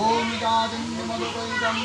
ॐ गाजन्यमदुपैतं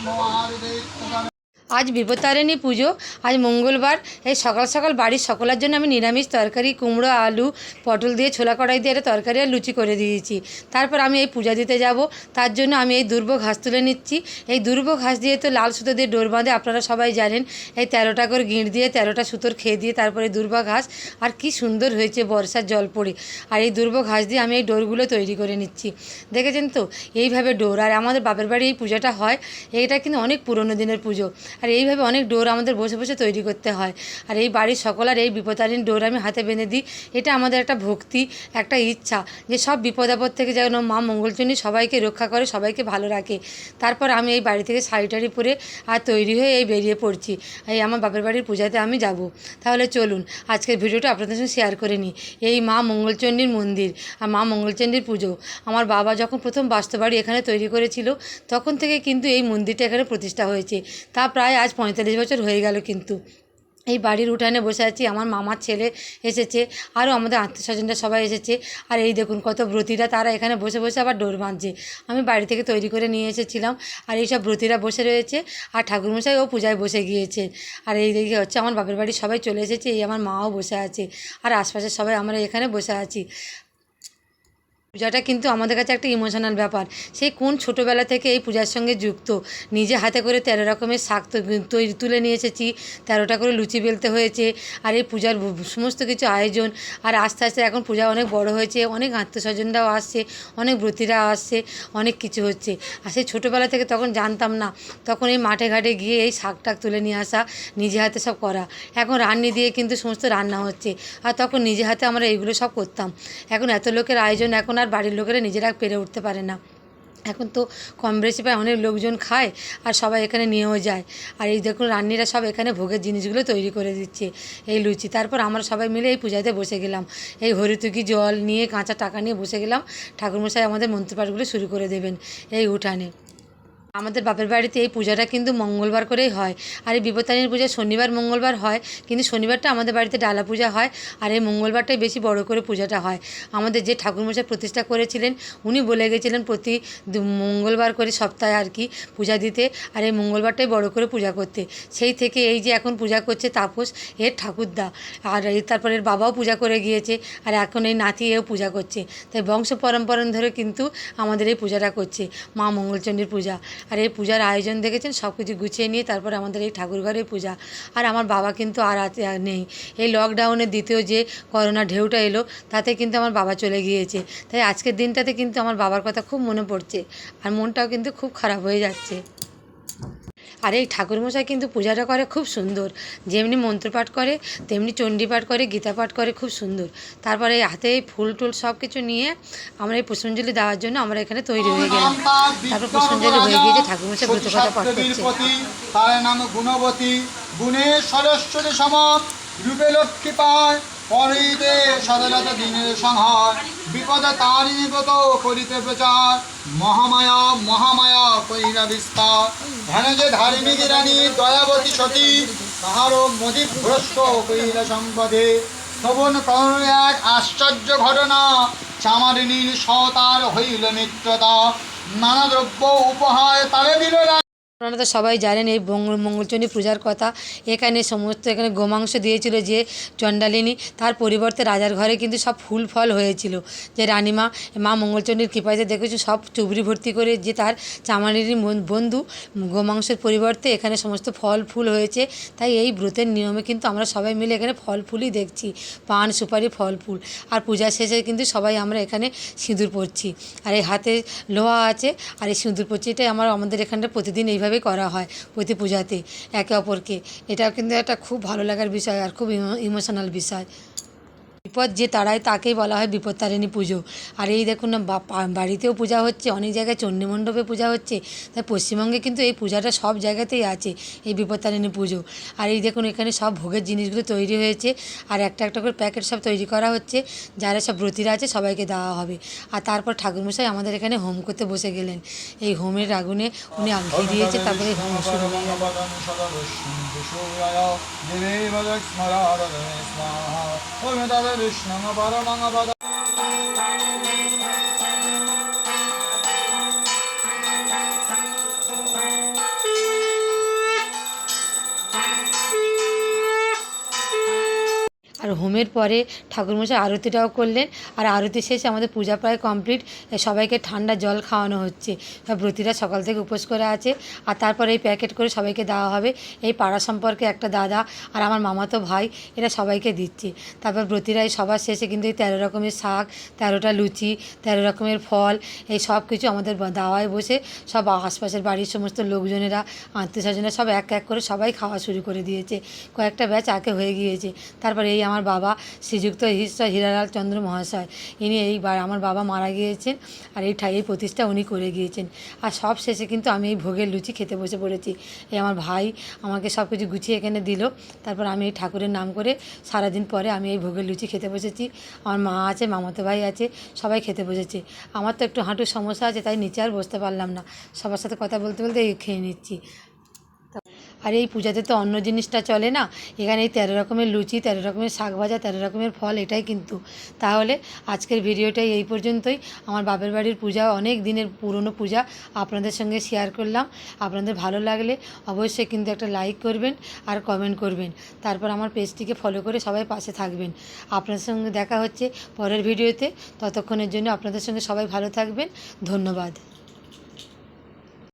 আজ বিপত্তারিণী পুজো, আজ মঙ্গলবার। এই সকাল সকাল বাড়ির সকলের জন্য আমি নিরামিষ তরকারি, কুমড়ো, আলু, পটল দিয়ে, ছোলা কড়াই দিয়ে একটা তরকারি আর লুচি করে দিয়েছি। তারপর আমি এই পূজা দিতে যাব। তার জন্য আমি এই দুর্ব ঘাস তুলে নিচ্ছি। এই দুর্ব ঘাস দিয়ে তো লাল সুতো দিয়ে ডোর বাঁধে, আপনারা সবাই জানেন। এই তেরোটা করে গিঁট দিয়ে, তেরোটা সুতোর খেয়ে দিয়ে তারপরে দুর্বা ঘাস। আর কি সুন্দর হয়েছে বর্ষার জল পড়ে। আর এই দুর্ব ঘাস দিয়ে আমি এই ডোরগুলো তৈরি করে নিচ্ছি। দেখেছেন তো? এইভাবে ডোর। আর আমাদের বাপের বাড়ি এই পূজাটা হয়। এইটা কিন্তু অনেক পুরনো দিনের পুজো। আর এইভাবে অনেক ডোর আমাদের বসে বসে তৈরি করতে হয়। আর এই বাড়ির সকল আর এই বিপদালীন ডোর আমি হাতে বেঁধে দিই। এটা আমাদের একটা ভক্তি, একটা ইচ্ছা যে সব বিপদ আপদ থেকে যেন মা মঙ্গলচণ্ডী সবাইকে রক্ষা করে, সবাইকে ভালো রাখে। তারপর আমি এই বাড়ি থেকে শাড়ি টাড়ি পরে আর তৈরি হয়ে এই বেরিয়ে পড়ছি। এই আমার বাপের বাড়ির পূজাতে আমি যাব। তাহলে চলুন, আজকের ভিডিওটা আপনাদের সঙ্গে শেয়ার করে নিই। এই মা মঙ্গলচণ্ডীর মন্দির আর মা মঙ্গলচণ্ডীর পুজো। আমার বাবা যখন প্রথম বাস্তবাড়ি এখানে তৈরি করেছিল, তখন থেকে কিন্তু এই মন্দিরটা এখানে প্রতিষ্ঠা হয়েছে। তা আজ পঁয়তাল্লিশ বছর হয়ে গেল কিন্তু। এই বাড়ির উঠানে বসে আছি, আমার মামার ছেলে এসেছে, আরও আমাদের আত্মীয় স্বজনরা সবাই এসেছে। আর এই দেখুন কত ব্রতীরা, তারা এখানে বসে বসে আবার ডোর বাঁধছে। আমি বাড়ি থেকে তৈরি করে নিয়ে এসেছিলাম, আর এইসব ব্রতীরা বসে রয়েছে, আর ঠাকুরমশাই ও পূজায় বসে গিয়েছে। আর এই দিকে হচ্ছে আমার বাপের বাড়ি, সবাই চলে এসেছে, এই আমার মাও বসে আছে, আর আশপাশের সবাই আমরা এখানে বসে আছি। পূজাটা কিন্তু আমাদের কাছে একটা ইমোশনাল ব্যাপার। সেই কোন ছোটোবেলা থেকে এই পূজার সঙ্গে যুক্ত? নিজে হাতে করে তেরো রকমের শাক তৈরি তুলে নিয়ে এসেছি, তেরোটা করে লুচি বেলতে হয়েছে, আর এই পূজার সমস্ত কিছু আয়োজন, আর আস্তে আস্তে এখন পূজা অনেক বড় হয়েছে, অনেক আত্মস্বজনরাও আসছে, অনেক ব্রতীরা আসছে, অনেক কিছু হচ্ছে। আর সেই ছোটোবেলা থেকে তখন জানতাম না, তখন এই মাঠে ঘাটে গিয়ে এই শাক টাক তুলে নিয়ে আসা, নিজে হাতে সব করা। এখন রান্নি দিয়ে কিন্তু সমস্ত রান্না হচ্ছে, আর তখন নিজে হাতে আমরা এইগুলো সব করতাম। এখন এত লোকের আয়োজন এখন আর বাড়ির লোকেরা নিজেরা পেরে উঠতে পারে না। এখন তো কম বেশি পায় অনেক লোকজন খায় আর সবাই এখানে নিয়েও যায়। আর এই দেখুন রান্নিরা সব এখানে ভোগের জিনিসগুলো তৈরি করে দিচ্ছে, এই লুচি। তারপর আমরা সবাই মিলে এই পূজাতে বসে গেলাম। এই হরিতুকি জল নিয়ে কাঁচা টাকা নিয়ে বসে গেলাম। ঠাকুরমশাই আমাদের মন্ত্রপাঠগুলো শুরু করে দেবেন এই উঠানে। আমাদের বাপের বাড়িতে এই পূজাটা কিন্তু মঙ্গলবার করেই হয়। আর এই বিপত্তারিণীর পূজা শনিবার, মঙ্গলবার হয়, কিন্তু শনিবারটা আমাদের বাড়িতে ডালা পূজা হয় আর এই মঙ্গলবারটাই বেশি বড় করে পূজাটা হয়। আমাদের যে ঠাকুরমশাই প্রতিষ্ঠা করেছিলেন, উনি বলে গেছিলেন প্রতি মঙ্গলবার করে সপ্তাহে আর কি পূজা দিতে আর এই মঙ্গলবারটাই বড় করে পূজা করতে। সেই থেকে এই যে এখন পূজা করছে তাপস, এর ঠাকুরদা আর তারপরে বাবাও পূজা করে গিয়েছে আর এখন এই নাতি এও পূজা করছে। তাই বংশ পরম্পরা ধরে কিন্তু আমাদের এই পূজাটা করছে মা মঙ্গলচণ্ডীর পূজা। আর এই পূজার আয়োজন দেখেছেন? সব কিছু গুছিয়ে নিয়ে তারপর আমাদের এই ঠাকুরঘরের পূজা। আর আমার বাবা কিন্তু আর নেই। এই লকডাউনের দ্বিতীয় যে করোনা ঢেউটা এলো, তাতে কিন্তু আমার বাবা চলে গিয়েছে। তাই আজকের দিনটাতে কিন্তু আমার বাবার কথা খুব মনে পড়ছে। আর মনটাও কিন্তু খুব খারাপ হয়ে যাচ্ছে। আর এই ঠাকুরমশাই কিন্তু পূজাটা করে খুব সুন্দর। যেমনি মন্ত্রপাঠ করে তেমনি চণ্ডীপাঠ করে গীতা পাঠ করে খুব সুন্দর। তারপরে এই হাতে ফুল টুল সব কিছু নিয়ে আমরা এই পুষ্পাঞ্জলি দেওয়ার জন্য আমরা এখানে তৈরি হয়ে গেলাম। তারপর পুষ্পাঞ্জলি হয়ে গিয়েছে ঠাকুরমশাই ব্রত কথা পাঠ করছে। তার নাম গুণবতী গুণে সরস্বতী সম রূপে লক্ষ্মী পায় পরিতে সদরত দিনের সংহার। বিপদ তারিণী ব্রত করিতে প্রচার। মহামায়া মহামায়া কইরা বিস্তার। ধ্যান যে ধার্মিক রানী, দয়াবতী সতী, তাহারও মদি ভ্রষ্ট কইরা সম্পদে। শ্রবণ করণ এক আশ্চর্য ঘটনা চামারিনীর সতার হইল মিত্রতা। নানা দ্রব্য উপহার তারে দিল আপনারা তো সবাই জানেন এই মঙ্গল মঙ্গলচণ্ডী পূজার কথা। এখানে সমস্ত এখানে গোমাংস দিয়েছিল যে চণ্ডালিনী, তার পরিবর্তে রাজার ঘরে কিন্তু সব ফুল ফল হয়েছিল। যে রানীমা, মা মঙ্গলচণ্ডীর কৃপাতে দেখেছি, সব চুবড়ি ভর্তি করে যে তার চামালিনীর বন- বন্ধু, গোমাংসের পরিবর্তে এখানে সমস্ত ফল ফুল হয়েছে। তাই এই ব্রতের নিয়মে কিন্তু আমরা সবাই মিলে এখানে ফল ফুলই দেখছি, পান, সুপারি, ফল ফুল। আর পূজা শেষে কিন্তু সবাই আমরা এখানে সিঁদুর পরছি আর এই হাতে লোহা আছে, আর এই সিঁদুর পড়ছি, এটাই আমার, আমাদের এখানটা প্রতিদিন এইভাবেই করা হয় প্রতি পূজাতে একে অপরকে। এটাও কিন্তু একটা খুব ভালো লাগার বিষয় আর খুব ইমোশনাল বিষয়। বিপদ যে তারায় তাকেই বলা হয় বিপত্তারিণী পুজো। আর এই দেখুন না বাড়িতেও পূজা হচ্ছে, অনেক জায়গায় চণ্ডী মণ্ডপে পূজা হচ্ছে, তাই পশ্চিমবঙ্গে কিন্তু এই পূজাটা সব জায়গাতেই আছে, এই বিপত্তারিণী পুজো। আর এই দেখুন এখানে সব ভোগের জিনিসগুলো তৈরি হয়েছে, আর একটা একটা করে প্যাকেট সব তৈরি করা হচ্ছে, যারা সব ব্রতীরা আছে সবাইকে দেওয়া হবে। আর তারপর ঠাকুরমশাই আমাদের এখানে হোম করতে বসে গেলেন। এই হোমের আগুনে উনি ঘি দিয়েছে, তারপরে হোম শুরু। হয়ে গেল Koyma da ver üç. Nana bara nana bara. হোমের পরে ঠাকুরমশাই আরতিটাও করলেন। আর আরতি শেষে আমাদের পূজা প্রায় কমপ্লিট সবাইকে ঠান্ডা জল খাওয়ানো হচ্ছে। ব্রতীরা সকাল থেকে উপোস করে আছে। আর তারপরে এই প্যাকেট করে সবাইকে দেওয়া হবে। এই পাড়া সম্পর্কে একটা দাদা আর আমার মামাতো ভাই, এরা সবাইকে দিচ্ছে। তারপর ব্রতীরা এই সবার শেষে কিন্তু এই তেরো রকমের শাক, তেরোটা লুচি, তেরো রকমের ফল, এই সব কিছু আমাদের দাওয়ায় বসে সব আশপাশের বাড়ির সমস্ত লোকজনেরা, আত্মীয় স্বজনেরা সব এক এক করে সবাই খাওয়া শুরু করে দিয়েছে। কয়েকটা ব্যাচ আগে হয়ে গিয়েছে। তারপরে এই আমার বাবা শ্রীযুক্ত ঈশ্বর হীরালাল চন্দ্র মহাশয়। ইনি এই আমার বাবা মারা গিয়েছেন আর এই ঠাই এই প্রতিষ্ঠা উনি করে গিয়েছেন। আর সব শেষে কিন্তু আমি এই ভোগের লুচি খেতে বসে পড়েছি। এই আমার ভাই আমাকে সব কিছু গুছিয়ে এখানে দিল। তারপর আমি এই ঠাকুরের নাম করে সারাদিন পরে আমি এই ভোগের লুচি খেতে বসেছি। আমার মা আছে, মামাতো ভাই আছে, সবাই খেতে বসেছে। আমার তো একটু হাঁটুর সমস্যা আছে, তাই নিচে আর বসতে পারলাম না। সবার সাথে কথা বলতে বলতে এই খেয়ে নিচ্ছি। আর এই পূজাতে তো অন্য জিনিসটা চলে না। এখানে এই তেরো রকমের লুচি, তেরো রকমের শাক ভাজা, তেরো রকমের ফল, এটাই কিন্তু। তাহলে আজকের ভিডিওটাই এই পর্যন্তই। আমার বাপের বাড়ির পূজা, অনেক দিনের পুরনো পূজা আপনাদের সঙ্গে শেয়ার করলাম। আপনাদের ভালো লাগলে অবশ্যই কিন্তু একটা লাইক করবেন আর কমেন্ট করবেন। তারপর আমার পেজটিকে ফলো করে সবাই পাশে থাকবেন। আপনাদের সঙ্গে দেখা হচ্ছে পরের ভিডিওতে। ততক্ষণের জন্য আপনাদের সঙ্গে সবাই ভালো থাকবেন। ধন্যবাদ।